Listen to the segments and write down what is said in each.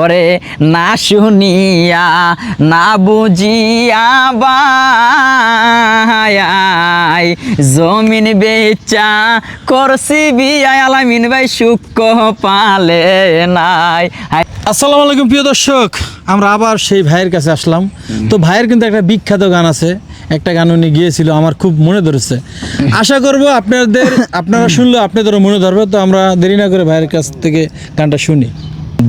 ওরে না শুনিয়া, না বুঝিয়া জমিন বেচা করছি বিয়া আলামিন ভাই সুখ পালে নাই। আসসালামু আলাইকুম প্রিয় দর্শক, আমরা আবার সেই ভাইয়ের কাছে আসলাম। তো ভাইয়ের কিন্তু একটা বিখ্যাত গান আছে। একটা গান উনি গিয়েছিল, আমার খুব মনে ধরেছে। আশা করব আপনাদের, আপনারা শুনলে আপনাদেরও মনে ধরবে, তো আমরা দেরি না করে ভাইয়ের কাছ থেকে গানটা শুনি।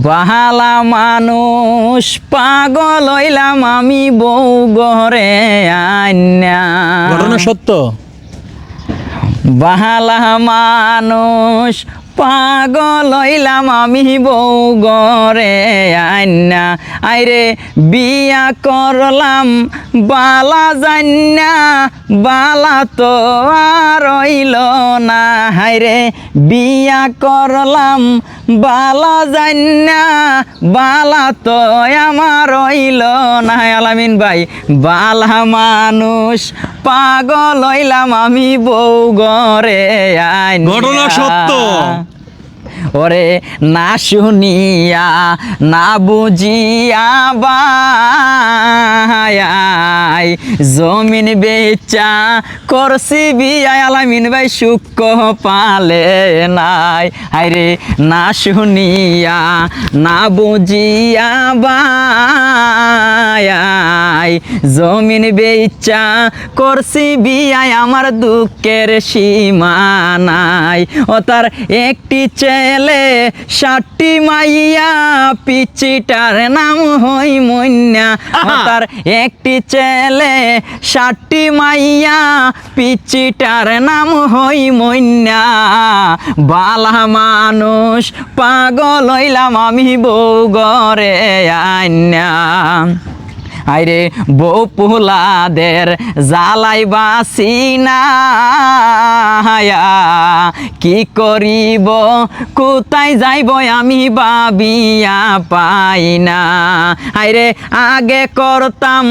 বাহালা মানুষ পাগল হইলাম আমি বউ ঘরে আন্যা ঘটনা সত্য? বাহালা মানুষ পাগল হইলাম আমি বউ ঘরে আন্যা আইরে বিয়া করলাম বালা জান্না বালা তো আর হইল হাইরে বিয়া করলাম বালা জান্না বালা তো আমার হইল না আলামিন ভাই বালা মানুষ পাগল হইলাম আমি বউ ঘরে ঘটনা সত্য। ওরে না শুনিয়া না বুঝিয়া বাই জমিন বেচা করছি বিয়া আলামিন ভাই সুখ পালে নাই। আরে না শুনিয়া, না বুঝিয়া বাই জমিন বেচা করছি বিয়াই আমার দুঃখের সীমা নাই। ও তার একটি ছেলে ষাটটি মাইয়া পিচিটার নাম হই মন্যা ও তার একটি ছেলে ষাটটি মাইয়া পিচিটার নাম হই মন্যা বালা মানুষ পাগল হইলাম আমি বউ ঘরে আইনা আইরে বউ পুলাদের জালাই বাসি না কি করিব? কোথায় যাইব আমি বাবিয়া পাই না। আইরে আগে করতাম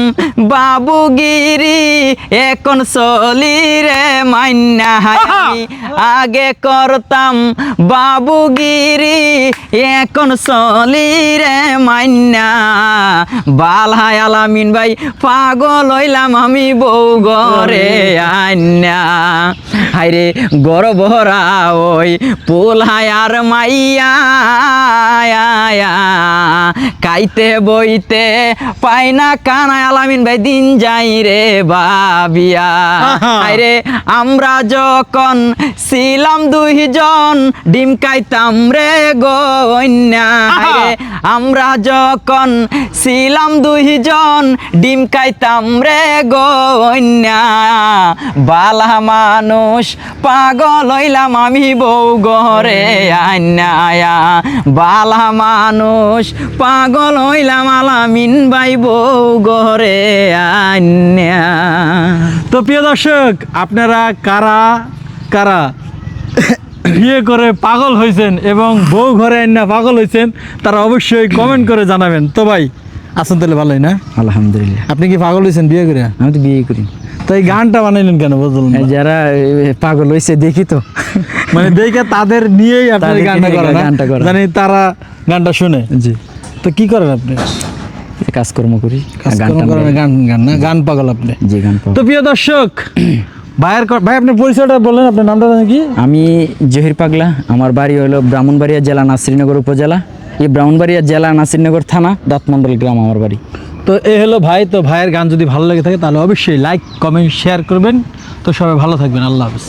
বাবুগিরি এখন চলি রে মান্না আগে করতাম বাবুগিরি এখন চলি রে মাইনা। বালহায় আলামিন ভাই, পাগল হইলাম আমি বউ গরে আইনা। হাইরে গর্বরা ওই পোল হায়ার মাইয়া। কাইতে বইতে পাই না কানায় আলামিন ভাই দিন যাই রে বাবিয়া। আরে আমরা যখন ছিলাম দুইজন ডিম খাইতাম রে গন্যা আমরা যখন ছিলাম দুইজন ডিম খাইতাম রে গন্যা বালা মানুষ পাগল হইলাম আমি বউ ঘরে আন্যায়া বালা মানুষ পাগল হইলাম আলামিন ভাই বউ ঘরে আন্যা তো প্রিয় দর্শক আপনারা কারা কারা বিয়ে করে পাগল হয়েছেন এবং বউ ঘরে না পাগল হয়েছেন তারা অবশ্যই কমেন্ট করে জানাবেন। তো ভাই আসুন তাহলে ভালোই না? আলহামদুলিল্লাহ। আপনি কি পাগল হয়েছেন বিয়ে করে? আমি তো বিয়ে করি। তো এই গানটা বানাইলেন কেন বুঝলেন না? যারা পাগল হয়েছে দেখি তো। মানে দেখে তাদের নিয়েই আপনি এই তাদেরকে গানটা নিয়ে গানটা করা। জানি তারা গানটা শুনে। জি। তো কি করেন আপনি? কাজকর্ম করি কাজকর্ম করেন গান গান না গান পাগল আপনি। জি গান। তো প্রিয় দর্শক ভাইয়ের ভাই আপনার পরিচয়টা বললেন আপনার নামটা জানেন কি? আমি জহির পাগলা আমার বাড়ি হলো ব্রাহ্মণবাড়িয়া জেলা নাসিরনগর উপজেলা। এই ব্রাহ্মণবাড়িয়া জেলা নাসিরনগর থানা দাঁতমন্ডল গ্রাম আমার বাড়ি। তো এ হলো ভাই তো ভাইয়ের গান যদি ভালো লেগে থাকে তাহলে অবশ্যই লাইক কমেন্ট শেয়ার করবেন। তো সবাই ভালো থাকবেন আল্লাহ হাফিজ।